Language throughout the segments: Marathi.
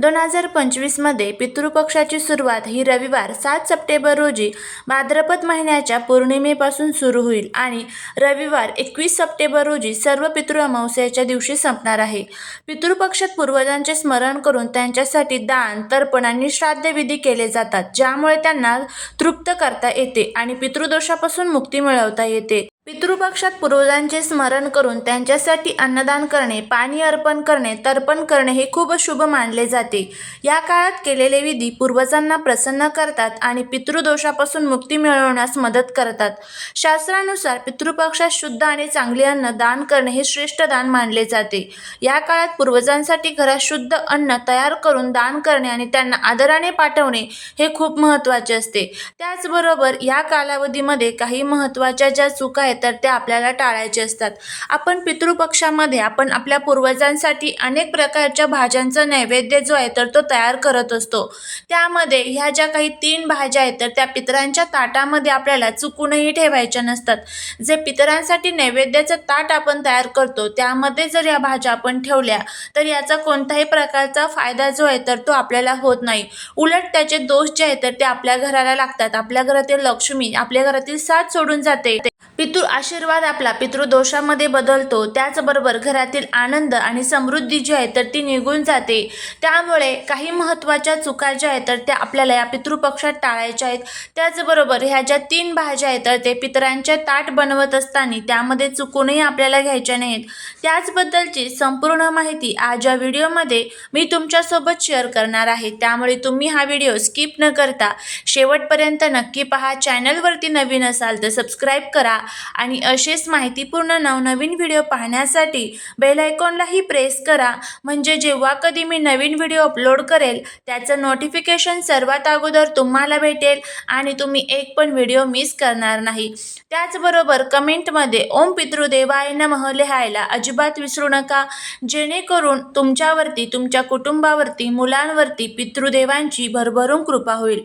दोन हजार पंचवीसमध्ये पितृपक्षाची सुरुवात ही रविवार सात सप्टेंबर रोजी भाद्रपद महिन्याच्या पौर्णिमेपासून सुरू होईल आणि रविवार एकवीस सप्टेंबर रोजी सर्व पितृ अमावस्याच्या दिवशी संपणार आहे. पितृपक्षात पूर्वजांचे स्मरण करून त्यांच्यासाठी दान तर्पण आणि श्राद्धविधी केले जातात ज्यामुळे त्यांना तृप्त करता येते आणि पितृदोषापासून मुक्ती मिळवता येते. पितृपक्षात पूर्वजांचे स्मरण करून त्यांच्यासाठी अन्नदान करणे पाणी अर्पण करणे तर्पण करणे हे खूप शुभ मानले जाते. या काळात केलेले विधी पूर्वजांना प्रसन्न करतात आणि पितृदोषापासून मुक्ती मिळवण्यास मदत करतात. शास्त्रानुसार पितृपक्षात शुद्ध आणि चांगले अन्न दान करणे हे श्रेष्ठ दान मानले जाते. या काळात पूर्वजांसाठी घरात शुद्ध अन्न तयार करून दान करणे आणि त्यांना आदराने पाठवणे हे खूप महत्त्वाचे असते. त्याचबरोबर या कालावधीमध्ये काही महत्त्वाच्या ज्या चुका आहेत तर ते आपल्याला टाळायचे असतात. आपण पितृपक्षामध्ये आपण आपल्या पूर्वजांसाठी अनेक प्रकारच्या भाज्यांचा नैवेद्य जो आहे तर तो तयार करत असतो. त्यामध्ये ह्या ज्या काही तीन भाज्या आहेत तर त्या पितरांच्या ताटामध्ये आपल्याला चुकूनही ठेवायच्या नसतात. जे पितरांसाठी नैवेद्याचं ताट आपण तयार करतो त्यामध्ये जर या भाज्या आपण ठेवल्या तर याचा कोणत्याही प्रकारचा फायदा जो आहे तर तो आपल्याला होत नाही. उलट त्याचे दोष जे आहेत तर ते आपल्या घराला लागतात. आपल्या घरातील लक्ष्मी आपल्या घरातील साथ सोडून जाते. पितृ आशीर्वाद आपला पितृदोषामध्ये बदलतो. त्याचबरोबर घरातील आनंद आणि समृद्धी जी आहे तर ती निघून जाते. त्यामुळे काही महत्त्वाच्या चुका ज्या आहेत तर त्या आपल्याला या पितृपक्षात टाळायच्या आहेत. त्याचबरोबर ह्या ज्या तीन भाज्या आहेत तर ते पितरांच्या ताट बनवत असताना त्यामध्ये चुकूनही आपल्याला घ्यायच्या नाहीत. त्याचबद्दलची संपूर्ण माहिती आज या व्हिडिओमध्ये मी तुमच्यासोबत शेअर करणार आहे. त्यामुळे तुम्ही हा व्हिडिओ स्किप न करता शेवटपर्यंत नक्की पहा. चॅनलवरती नवीन असाल तर सबस्क्राईब करा. आणि असेच माहितीपूर्ण नवनवीन व्हिडिओ पाहण्यासाठी बेल आयकॉनलाही प्रेस करा. म्हणजे जेव्हा कधी मी नवीन व्हिडिओ अपलोड करेल त्याचं नोटिफिकेशन सर्वात अगोदर तुम्हाला भेटेल आणि तुम्ही एक पण व्हिडिओ मिस करणार नाही. त्याचबरोबर कमेंटमध्ये ओम पितृदेवाय नमः लिहायला अजिबात विसरू नका. जेणेकरून तुमच्यावरती तुमच्या कुटुंबावरती मुलांवरती पितृदेवांची भरभरून कृपा होईल.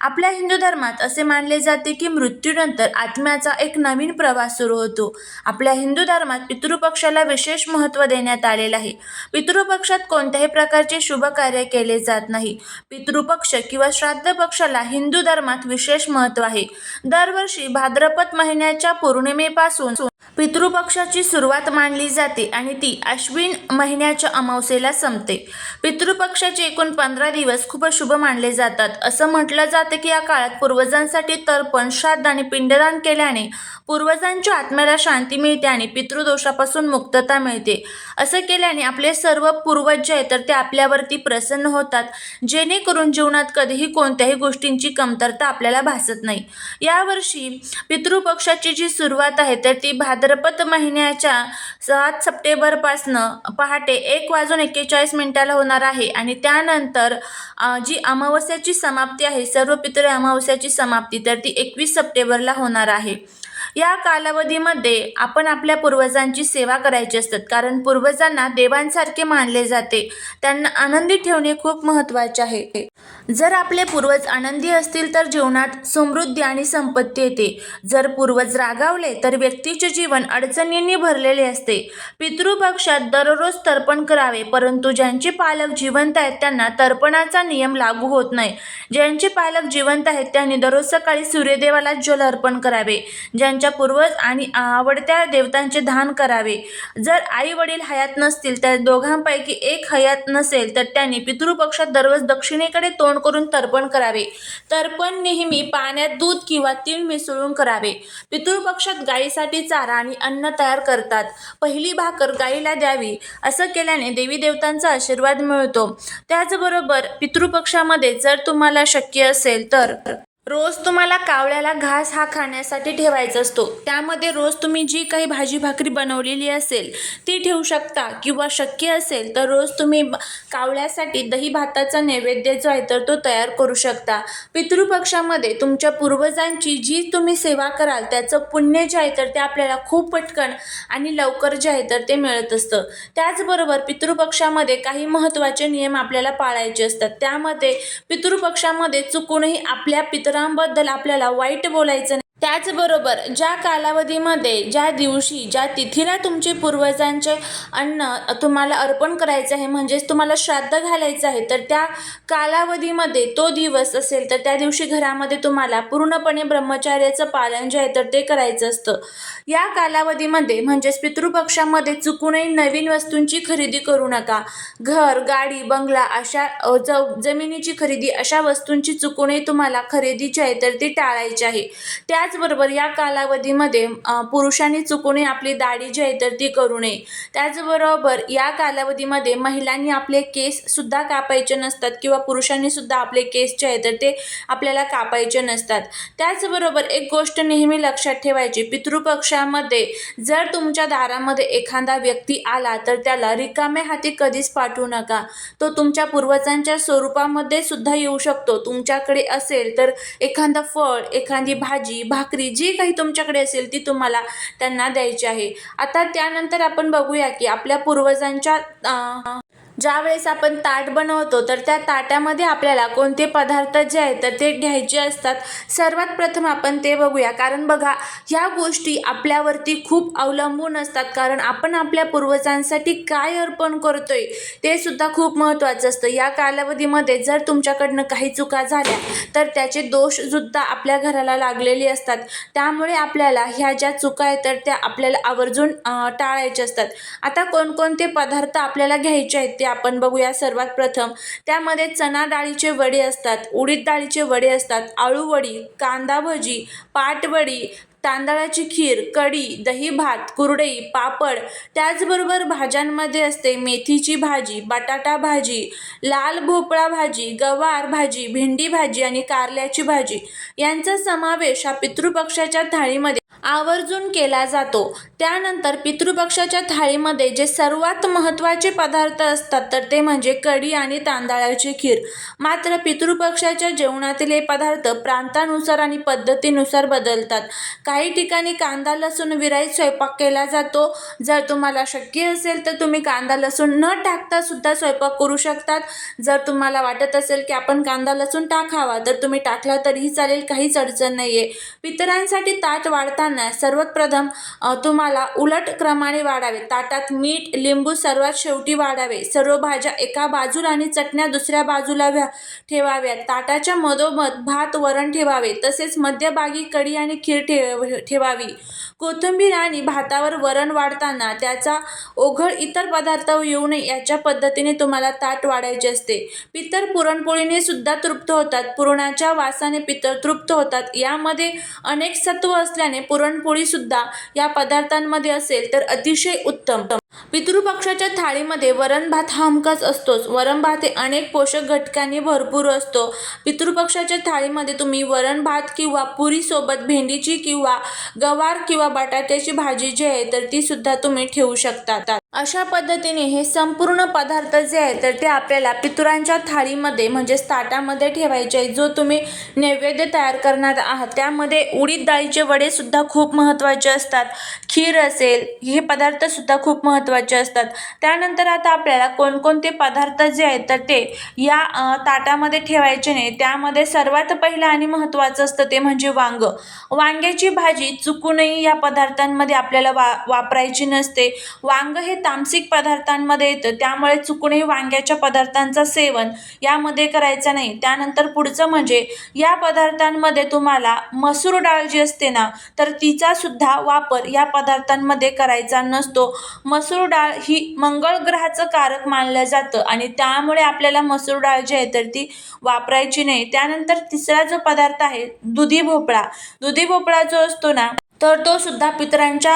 आपल्या हिंदू धर्मात असे मानले जाते की मृत्यूनंतर आत्म्याचा एक नवीन प्रवास सुरू होतो. आपल्या हिंदू धर्मात पितृपक्षाला विशेष महत्त्व देण्यात आलेलं आहे. पितृपक्षात कोणत्याही प्रकारचे शुभ कार्य केले जात नाही. पितृपक्ष किंवा श्राद्ध पक्षाला हिंदू धर्मात विशेष महत्त्व आहे. दरवर्षी भाद्रपद महिन्याच्या पौर्णिमेपासून पितृपक्षाची सुरुवात मानली जाते आणि ती अश्विन महिन्याच्या अमावस्येला संपते. पितृपक्षाचे एकूण पंधरा दिवस खूप शुभ मानले जातात. असं म्हटलं जातं की या काळात पूर्वजांसाठी तर्पण श्राद्ध आणि पिंडदान केल्याने पूर्वजांच्या आत्म्याला शांती मिळते आणि पितृदोषापासून मुक्तता मिळते. असं केल्याने आपले सर्व पूर्वज जे आहेत तर ते आपल्यावरती प्रसन्न होतात. जेणेकरून जीवनात कधीही कोणत्याही गोष्टींची कमतरता आपल्याला भासत नाही. यावर्षी पितृपक्षाची जी सुरुवात आहे तर ती भाद्रपद महिन्याच्या सात सप्टेंबरपासनं पहाटे एक वाजून एक्केचाळीस मिनिटाला होणार आहे आणि त्यानंतर जी अमावस्याची समाप्ती आहे सर्व पितृ अमावस्याची समाप्ती तर ती एकवीस सप्टेंबरला होणार आहे. या कालावधीमध्ये आपण आपल्या पूर्वजांची सेवा करायची असतात. कारण पूर्वजांना देवांसारखे मानले जाते. त्यांना आनंदी ठेवणे खूप महत्त्वाचे आहे. जर आपले पूर्वज आनंदी असतील तर जीवनात समृद्धी आणि संपत्ती येते. जर पूर्वज रागावले तर व्यक्तीचे जीवन अडचणींनी भरलेले असते. पितृपक्षात दररोज तर्पण करावे परंतु ज्यांचे पालक जिवंत आहेत त्यांना तर्पणाचा नियम लागू होत नाही. ज्यांचे पालक जिवंत आहेत त्यांनी दररोज सकाळी सूर्यदेवाला जल अर्पण करावे. त्यांच्या पूर्वज आणि आवडत्या देवतांचे दान करावे. जर आई वडील हयात नसतील तर दोघांपैकी एक हयात नसेल तर त्यांनी पितृपक्षात दररोज दक्षिणेकडे तोंड करून तर्पण करावे. तर्पण नेहमी पाण्यात दूध किंवा तीळ मिसळून करावे. पितृपक्षात गायीसाठी चारा आणि अन्न तयार करतात. पहिली भाकर गायीला द्यावी असं केल्याने देवी देवतांचा आशीर्वाद मिळतो. त्याचबरोबर पितृपक्षामध्ये जर तुम्हाला शक्य असेल तर रोज तुम्हाला कावळ्याला घास हा खाण्यासाठी ठेवायचा असतो. त्यामध्ये रोज तुम्ही जी काही भाजी भाकरी बनवलेली असेल ती ठेवू शकता किंवा शक्य असेल तर रोज तुम्ही कावळ्यासाठी दही भाताचा नैवेद्य जो आहे तर तो तयार करू शकता. पितृपक्षामध्ये तुमच्या पूर्वजांची जी तुम्ही सेवा कराल त्याचं पुण्य जे आहे तर ते आपल्याला खूप पटकन आणि लवकर जे आहे तर ते मिळत असतं. त्याचबरोबर पितृपक्षामध्ये काही महत्त्वाचे नियम आपल्याला पाळायचे असतात. त्यामध्ये पितृपक्षामध्ये चुकूनही आपल्या पितरांबद्दल आपल्याला वाईट बोलायचं त्याचबरोबर ज्या कालावधीमध्ये ज्या दिवशी ज्या तिथीला तुमचे पूर्वजांचे अन्न तुम्हाला अर्पण करायचं आहे म्हणजेच तुम्हाला श्राद्ध घालायचं आहे तर त्या कालावधीमध्ये तो दिवस असेल तर त्या दिवशी घरामध्ये तुम्हाला पूर्णपणे ब्रह्मचार्याचं पालन जे आहे तर ते करायचं असतं. या कालावधीमध्ये म्हणजेच पितृपक्षामध्ये चुकूनही नवीन वस्तूंची खरेदी करू नका. घर गाडी बंगला अशा ज जमिनीची खरेदी अशा वस्तूंची चुकूनही तुम्हाला खरेदीची आहे तर ती टाळायची आहे. त्याचबरोबर या कालावधीमध्ये पुरुषांनी चुकूनही आपली दाढी जी आहे तर ती करू नये. त्याचबरोबर या कालावधीमध्ये महिलांनी आपले केससुद्धा कापायचे नसतात किंवा पुरुषांनी सुद्धा आपले केस जे आहे तर ते आपल्याला कापायचे नसतात. त्याचबरोबर एक गोष्ट नेहमी लक्षात ठेवायची पितृपक्षामध्ये जर तुमच्या दारामध्ये एखादा व्यक्ती आला तर त्याला रिकाम्या हाती कधीच पाठवू नका. तो तुमच्या पूर्वजांच्या स्वरूपामध्ये सुद्धा येऊ शकतो. तुमच्याकडे असेल तर एखादं फळ एखादी भाजी भा भाकरी जी काही तुमच्याकडे असेल ती तुम्हाला त्यांना द्यायची आहे. आता त्यानंतर आपण बघूया की आपल्या पूर्वजांच्या ज्यावेळेस आपण ताट बनवतो तर त्या ताटामध्ये आपल्याला कोणते पदार्थ जे आहेत तर ते घ्यायचे असतात. सर्वात प्रथम आपण ते बघूया. कारण बघा ह्या गोष्टी आपल्यावरती खूप अवलंबून असतात. कारण आपण आपल्या पूर्वजांसाठी काय अर्पण करतोय ते सुद्धा खूप महत्त्वाचं असतं. या कालावधीमध्ये जर तुमच्याकडनं काही चुका झाल्या तर त्याचे दोषसुद्धा आपल्या घराला लागलेले असतात. त्यामुळे आपल्याला ह्या ज्या चुका आहेत तर त्या आपल्याला आवर्जून टाळायच्या असतात. आता कोणकोणते पदार्थ आपल्याला घ्यायचे आहेत ते आपण बघूया सर्वात प्रथम. त्यामध्ये चणा डाळीचे वडे असतात उडीद डाळीचे वडे असतात आळूवडी कांदा भजी पाटवडी तांदळाची खीर कढी दही भात कुरडई पापड. त्याचबरोबर भाज्यांमध्ये असते मेथीची भाजी बटाटा भाजी लाल भोपळा भाजी गवार भाजी भेंडी भाजी आणि कारल्याची भाजी. यांचा समावेश हा पितृपक्षाच्या थाळीमध्ये आवर्जून केला जातो. त्यानंतर पितृपक्षाच्या थाळीमध्ये जे सर्वात महत्त्वाचे पदार्थ असतात तर ते म्हणजे कढी आणि तांदळाची खीर. मात्र पितृपक्षाच्या जेवणातील हे पदार्थ प्रांतानुसार आणि पद्धतीनुसार बदलतात. काही ठिकाणी कांदा लसूण विराईत स्वयंपाक केला जातो. जर तुम्हाला शक्य असेल तर तुम्ही कांदा लसूण न टाकता सुद्धा स्वयंपाक करू शकतात. जर तुम्हाला वाटत असेल की आपण कांदा लसूण टाकावा तर तुम्ही टाकला तरीही चालेल काहीच अडचण नाही आहे पितरांसाठी ताट वाढताना असताना सर्वप्रथम तुम्हाला उलट क्रमाने वाढावे. ताटात मीठ लिंबू सर्वात शेवटी वाढावे. सर्व भाज्या एका बाजूला आणि चटण्या दुसऱ्या बाजूला व्या ठेवाव्यात. ताटाच्या मधोमध भात वरण ठेवावे. तसेच मध्यभागी कढी आणि खीर ठेव ठेवावी. कोथिंबीर आणि भातावर वरण वाढताना त्याचा ओघळ इतर पदार्थावर येऊ नये याच्या पद्धतीने तुम्हाला ताट वाढायचे असते. पितर पुरणपोळीने सुद्धा तृप्त होतात. पुरणाच्या वासाने पितर तृप्त होतात. यामध्ये अनेक सत्व असल्याने पुरणपोळी सुद्धा या पदार्थांमध्ये असेल तर अतिशय उत्तम. पितृपक्षाच्या थाळीमध्ये वरण भात हा हमखास असतोच. वरण भात हे अनेक पोषक घटकांनी भरपूर असतो. पितृपक्षाच्या थाळीमध्ये तुम्ही वरण भात किंवा पुरीसोबत भेंडीची किंवा गवार किंवा बटाट्याची भाजी जी आहे तर ती सुद्धा तुम्ही ठेवू शकता. अशा पद्धतीने हे संपूर्ण पदार्थ जे आहे तर ते आपल्याला पितुरांच्या थाळीमध्ये म्हणजेच ताटामध्ये ठेवायचे आहे. जो तुम्ही नैवेद्य तयार करणार आहात त्यामध्ये उडीद डाळीचे वडेसुद्धा खूप महत्त्वाचे असतात. खीर असेल हे पदार्थसुद्धा खूप महत्त्वाचे असतात. त्यानंतर आता आपल्याला कोणकोणते पदार्थ जे आहेत तर ते या ताटामध्ये ठेवायचे नाही. त्यामध्ये सर्वात पहिलं आणि महत्त्वाचं असतं ते म्हणजे वांग. वांग्याची भाजी चुकूनही या पदार्थांमध्ये आपल्याला वा वापरायची नसते. वांग हे तामसिक पदार्थांमध्ये येतं. त्यामुळे चुकणे वांग्याच्या पदार्थांचं सेवन यामध्ये करायचं नाही. त्यानंतर पुढचं म्हणजे या पदार्थांमध्ये तुम्हाला मसूर डाळ जी असते ना तर तिचा सुद्धा वापर या पदार्थांमध्ये करायचा नसतो. मसूर डाळ ही मंगळ ग्रहाचं कारक मानलं जातं आणि त्यामुळे आपल्याला मसूर डाळ जी आहे तर ती वापरायची नाही. त्यानंतर तिसरा जो पदार्थ आहे दुधी भोपळा. दुधी भोपळा जो असतो ना तर तो सुद्धा पितरांच्या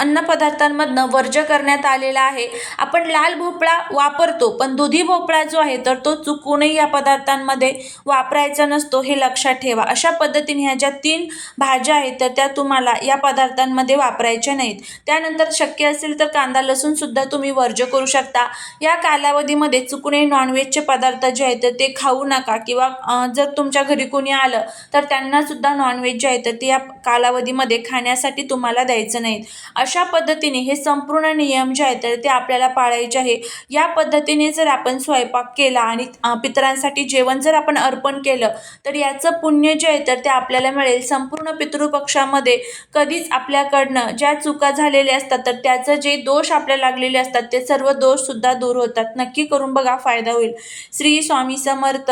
अन्नपदार्थांमधनं वर्ज्य करण्यात आलेला आहे. आपण लाल भोपळा वापरतो पण दुधी भोपळा जो आहे तर तो चुकूनही या पदार्थांमध्ये वापरायचा नसतो हे लक्षात ठेवा. अशा पद्धतीने ह्या ज्या तीन भाज्या आहेत तर त्या तुम्हाला या पदार्थांमध्ये वापरायच्या नाहीत. त्यानंतर शक्य असेल तर कांदा लसूणसुद्धा तुम्ही वर्ज्य करू शकता. या कालावधीमध्ये चुकूनही नॉनव्हेजचे पदार्थ जे आहेत तर ते खाऊ नका किंवा जर तुमच्या घरी कोणी आलं तर त्यांनासुद्धा नॉनव्हेज जे आहे तर ते या कालावधीमध्ये खा खाण्यासाठी तुम्हाला द्यायचं नाही अशा पद्धतीने हे संपूर्ण नियम जे आहेत तर ते आपल्याला पाळायचे आहे. या पद्धतीने जर आपण स्वयंपाक केला आणि पितरांसाठी जेवण जर आपण अर्पण केलं तर याचं पुण्य जे आहे तर ते आपल्याला मिळेल. संपूर्ण पितृपक्षामध्ये कधीच आपल्याकडनं ज्या चुका झालेल्या असतात तर त्याचं जे दोष आपल्याला लागलेले असतात ते सर्व दोषसुद्धा दूर होतात. नक्की करून बघा फायदा होईल. श्री स्वामी समर्थ.